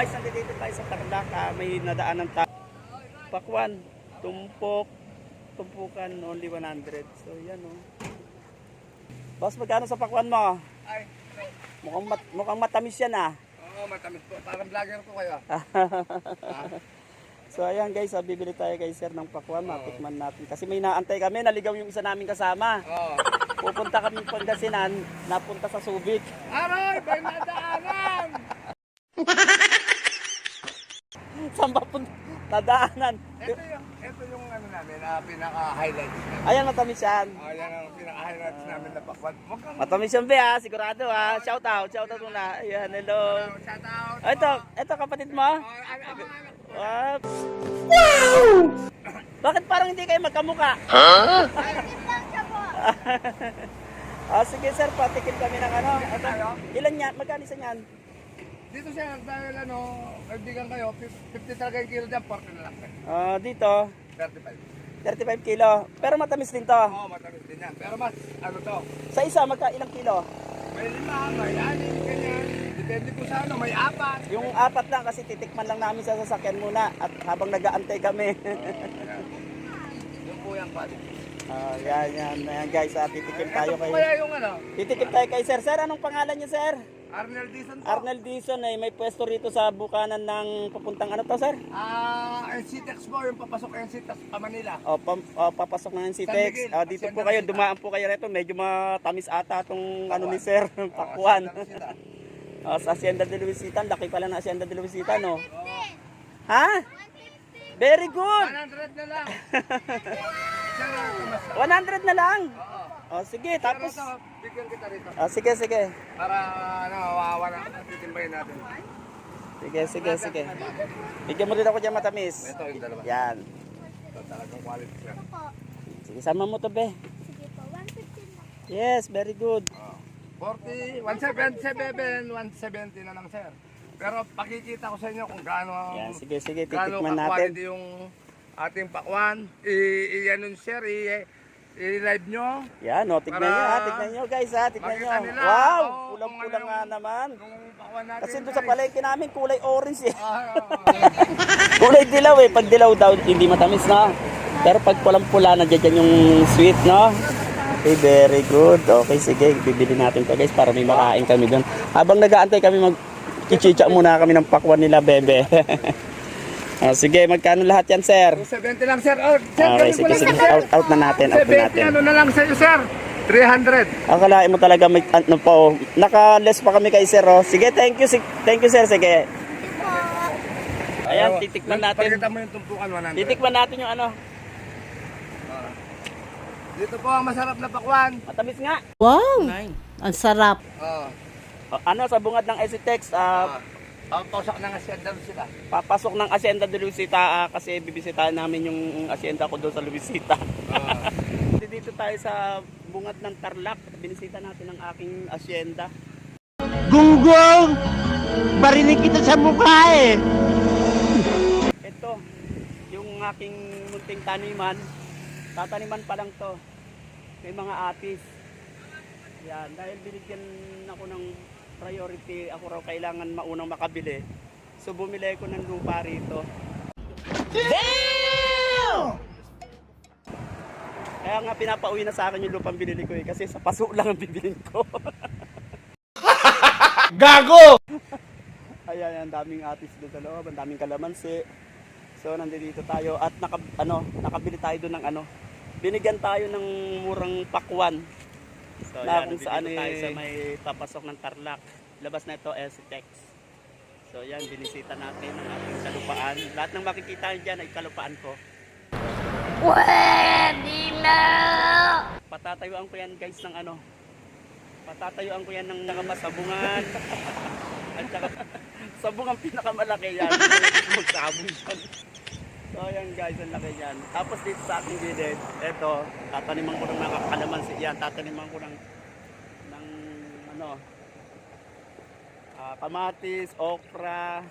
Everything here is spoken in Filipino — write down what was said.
guys, nandito tayo sa Tarlac. Ah, may nadaanan tayo. Pakwan, tumpok, tumpukan, only 100. So yan oh. Boss, magkano sa pakwan mo? Ay, Mukhang, mat, mukhang matamis yan ah. oo, matamis po. Parang vlogger ko kayo. So ayan guys, ah, bibili tayo kay sir ng pakwan, matikman natin. Kasi may naantay kami, naligaw yung isa naming kasama. Oo. Pupunta kami Pangasinan, napunta sa Subic. Aray, may nadaanan! Saan ba punta? Nadaanan. Ito yung, ito yung ano namin, ah, pinaka-highlights namin. Ayan, matamis yan. Oh, yan ang pinaka-highlights namin na pakwan. Huwag kang Matamis yan be ha, sigurado ha. Shout out, shout out muna. Ayan, hello. shout out. Ah, ito, ito kapatid mo? Oh. Wow! Bakit parang hindi kayo magkamuka? Ah, sige sir, patikin kami ng ano. Ito, ilan yan? Magkano isa yan? Dito siya, dahil ano, kaibigan kayo, 50 talaga yung kilo dyan, 40 na lang. Ah, dito, 35. 35 kilo. Pero matamis din to. Oo, matamis din yan. Pero mas, ano to, Sa isa, magka ilang kilo? may lima, may anim, ganyan. Depende po sa ano, may apat. Yung apat lang kasi titikman lang namin sa sasakyan muna at habang nag-aantay kami. Yung po yung quality. Ah, yan, yan. Ayan guys, ah, titikim tayo Ito po kay... kaya yung ano, Titikim tayo kay sir. Sir, anong pangalan niya sir? Arnel Dizon po. Arnel Dizon ay may pwesto rito sa bukanan ng papuntang ano to sir? Ah, NCTEX po, yung papasok NCTEX pa Manila. O, pam, o, papasok ng NCTEX. Miguel, Ah, dito po kayo, dumaan po kayo rito. Medyo matamis ata itong ano ni sir, pakwan. Oo, sila. Ah, sa Hacienda de Luisita, ang laki pala ng Hacienda de Luisita, no? Ha? Very good! 100 na lang. Siya lang ito mas. 100 na lang! Oo. O, sige, Pero tapos... ito, bigyan kita rito. Ah, sige, sige. Para ano, mawawala ang titimbayin natin. Sige, sige, sige. Bigyan mo rin ako dyan matamis. Ito yung dalawa. Yan. Ito talagang quality siya. Sige, sama mo to, be. Sige po, 150 na. Yes, very good. Oo. 40, 177, 170 na lang sir. Pero pakikita ko sa inyo kung gaano ang Yan, sige, sige, gaano titikman natin. yung ating pakwan. I, i ano sir, i, i-live nyo. Yan, o, tignan Para nyo ha, tignan nyo guys ha, tignan nyo. nila, Wow, oh, ano nga naman. Natin. Kasi doon sa palengke namin, kulay orange eh. Ah, kulay dilaw eh, pag dilaw daw, hindi matamis na. Pero pag pulang-pula, nandiyan yung sweet, no? Okay, very good. Okay, sige, bibili natin to guys para may makain kami doon. Habang nag-aantay kami mag ichicha muna kami ng pakwan nila, bebe. Ah, sige, magkano lahat yan, sir? 70 lang sir. Oh, sir, Okay, sige, lang sige. sir. Out, out na natin, out na 70 natin. ano na lang sa iyo sir. 300. Akalain mo talaga may ano pa oh. Naka-less pa kami kay sir oh. Sige, thank you. sig- Thank you sir. Sige. Ayan, titikman natin. Pakita mo yung tumpukan 100. Titikman natin yung ano. Dito po ang masarap na pakwan. Matamis nga. Wow! Ang sarap. Oh. Ano sa bungad ng Esitex, ah, Ang pausak ng asyenda sila. papasok ng Hacienda de Luisita ah, kasi bibisitahin namin yung asyenda ko doon sa Luisita. Oh. Dito tayo sa bungad ng Tarlac. Binisita natin ang aking asyenda. Gunggong! Barinig kita sa mukha eh! Ito, yung aking munting taniman. Tataniman pa lang to. May mga atis. Yan, dahil binigyan ako ng priority, ako raw kailangan maunang makabili. So bumili ko ng lupa rito. Kaya nga pinapauwi na sa akin yung lupang binili ko eh, kasi sa paso lang ang bibilin ko. Gago! Ayan, ang daming atis doon sa loob, ang daming kalamansi. So nandito tayo at naka, ano, nakabili tayo doon ng ano. Binigyan tayo ng murang pakwan. So, na yan, kung saan nandito tayo eh, sa may papasok ng Tarlac. Labas na ito, Esitex. So yan, binisita natin ang ating kalupaan. Lahat ng makikita nyo dyan ay kalupaan ko. Pwede na! Patatayuan ko yan guys ng ano. Patatayuan ko yan ng nakamasabungan. At saka sabungan pinakamalaki yan. Magsabong yan. So yan guys, ang laki yan. Tapos dito sa ating gilid, eto, tataniman ko ng mga kalamansi yan. Tataniman ko ng ng ano, ah, kamatis, okra,